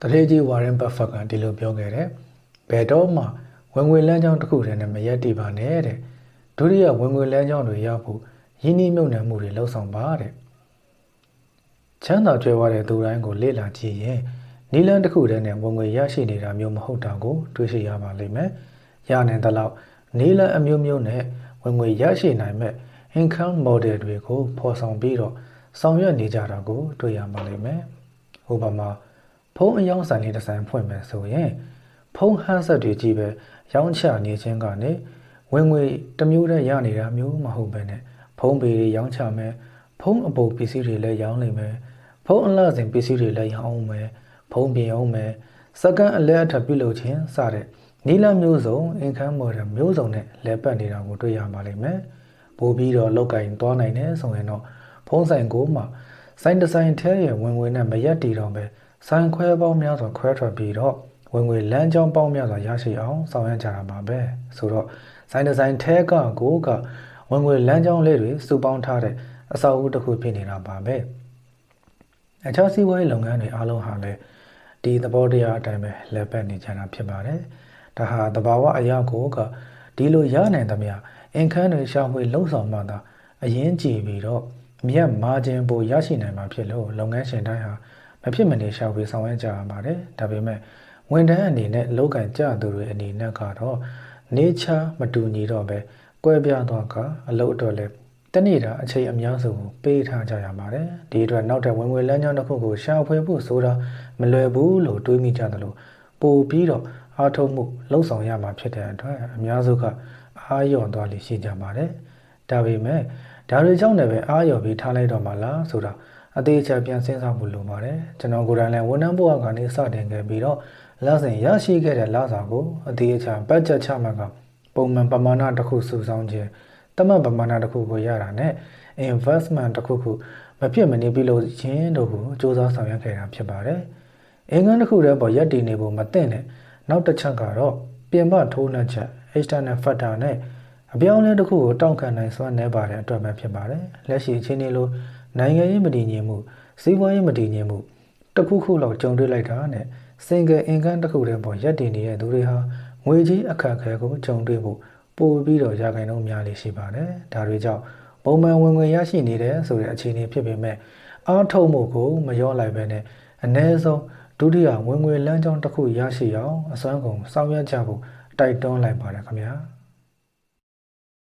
တထေးကြီးဝါရင်ဘတ်ဖက်ကဒီလိုပြောခဲ့တယ်ဘယ်တော့မှဝင်ငွေလမ်းကြောင်းတစ်ခုတည်းနဲ့မရက်တည်ပါနဲ့တဲ့ဒုတိယဝင်ငွေလမ်းကြောင်းတွေရဖို့ရင်းနှီးမြှုပ်နှံမှုတွေလှုပ်ဆောင်ပါတဲ့ချမ်းသာကြွယ်ဝတဲ့သူတိုင်းကိုလေ့လာကြည့်ရင်နီလန်းတစ်ခုတည်းနဲ့ဝင်ငွေရရှိနေတာမျိုးမဟုတ်တာကိုတွေ့ရှိရပါလိမ့်မယ်ရနိုင်သလောက်နီလန်းအမျိုးမျိုးနဲ့ဝင်ငွေရရှိနိုင်မဲ့ income model တွေကိုဖော်ဆောင်ပြီးတော့ဆောင်ရွက်နေကြတာကိုတွေ့ရပါလိမ့်မယ်ဥပမာ ဖုန်းအယောင်းဆိုင်လေးတစ်ဆိုင်ဖွင့်မယ်ဆိုရင်ဖုန်းဟန်းဆက်တွေကြီးပဲရောင်းချနေခြင်းကနေဝင်ငွေတစ်မျိုးတည်းရနေတာမျိုးမဟုတ်ပဲနဲ့ဖုန်းပေတွေရောင်းချမယ်ဖုန်းအပိုပစ္စည်းတွေလည်းရောင်းနိုင်မယ်ဖုန်းအလှစဉ်ပစ္စည်းတွေလည်းရောင်းအောင်မယ်ဖုန်းပြင်အောင်မယ်စကန်အလဲအထပ်ပြုလုပ်ခြင်းစတဲ့နီလမျိုးစုံ income model မျိုးစုံနဲ့လဲပတ်နေတာကိုတွေ့ရပါလိမ့်မယ်ပို့ပြီးတော့လောက်ကင်သွားနိုင်တယ်ဆိုရင်တော့ဖုန်းဆိုင်ကိုမှစိုင်းဒီဇိုင်းထဲရဲ့ဝင်ငွေနဲ့မရက်တီတော့ပဲ ဆိုင်ခွဲပေါင်းများစွာခွဲထွက်ပြီးတော့ဝင်ငွေလမ်းကြောင်းပေါင်းများစွာရရှိအောင်ဆောင်ရွက်ကြတာပါပဲဆိုတော့ဆိုင်ဒီဇိုင်းထဲကကိုကဝင်ငွေလမ်းကြောင်းလေးတွေစုပေါင်းထားတဲ့အဆောက်အဦတစ်ခုဖြစ်နေတာပါပဲအခြားစီးပွားရေးလုပ်ငန်းတွေအားလုံးဟာလည်းဒီသဘောတရားအတိုင်းပဲလက်ပတ်နေကြတာဖြစ်ပါတယ်ဒါဟာတဘာဝအရာကိုကဒီလိုရနိုင်သမျှအင်ခန်းတွေရှာဖွေလှုပ်ဆောင်မှသာအရင်ကြည့်ပြီးတော့မြတ်မာဂျင်ပိုရရှိနိုင်မှာဖြစ်လို့လုပ်ငန်းရှင်တိုင်းဟာ မဖြစ်မနေရှာဖွေဆောင်ရွက်ကြရပါတယ်ဒါပေမဲ့ဝန်ထမ်းအနေနဲ့လောက်ကင်ကြသူတွေအနေနဲ့ကတော့ nature မတူညီတော့ပဲကွဲပြားသွားကအလုပ်အတွက်လည်းတနေ့တာအချိန်အများစုကိုပေးထားကြရပါတယ်ဒီအတွက်နောက်တဲ့ဝင်ငွေလမ်းကြောင်းတစ်ခုကိုရှာဖွေဖို့ဆိုတာမလွယ်ဘူးလို့တွေးမိကြတယ်လို့ပို့ပြီးတော့အားထုတ်မှုလှုပ်ဆောင်ရမှာဖြစ်တဲ့အတွက်အများစုကအားလျော့သွားလိရှိကြပါတယ်ဒါပေမဲ့ဒါတွေကြောင့်လည်းပဲအားလျော့ပြီးထားလိုက်တော့မှလားဆိုတာ အသေးချာပြန်စဉ်းစားဖို့လိုပါတယ်ကျွန်တော်ကိုယ်တိုင်လည်းဝန်ထမ်းဘဝကနေစတင်ခဲ့ပြီးတော့လစဉ်ရရှိခဲ့တဲ့လစာကိုအသေးချာဘတ်ဂျက်ချမှတ်ကပုံမှန်ပမာဏတစ်ခုစုဆောင်းခြင်းတမတ်ပမာဏတစ်ခုကိုရတာနဲ့ investment တစ်ခုခုမဖြစ်မနေပြုလုပ်ခြင်းတို့ကိုစ조사ဆောင်ရွက်ခဲ့တာဖြစ်ပါတယ်။အင်္ဂန်တစ်ခုတည်းပေါ်ရက်တည်နေဖို့မသင့်တဲ့နောက်တစ်ချက်ကတော့ပြင်ပထိုးနှက်ချက် external factor နဲ့အပြောင်းလဲတစ်ခုကိုတောင့်ခံနိုင်စွမ်းနေပါတဲ့အတွက်ပဲဖြစ်ပါတယ်။လက်ရှိအချိန်လေးလို နိုင်ငံရေးမတည်ငြိမ်မှုစီးပွားရေးမတည်ငြိမ်မှုတစ်ခုခုလောက်ကြုံတွေ့လိုက်တာနဲ့ single income တစ်ခုတည်းပေါ်ရက်တည်နေတဲ့သူတွေဟာငွေကြီးအခက်အခဲကိုကြုံတွေ့ဖို့ပိုပြီးတော့ရာခိုင်နှုန်းများလေးရှိပါတယ်။ဒါတွေကြောင့်ပုံမှန်ဝင်ငွေရရှိနေတဲ့ဆိုတဲ့အခြေအနေဖြစ်ပေမဲ့အားထုတ်မှုကိုမလျော့လိုက်ပဲနဲ့အ ਨੇ ဆုံးဒုတိယဝင်ငွေလမ်းကြောင်းတစ်ခုရရှိအောင်အစွမ်းကုန်ဆောင်ရွက်ကြဖို့တိုက်တွန်းလိုက်ပါတယ်ခင်ဗျာ။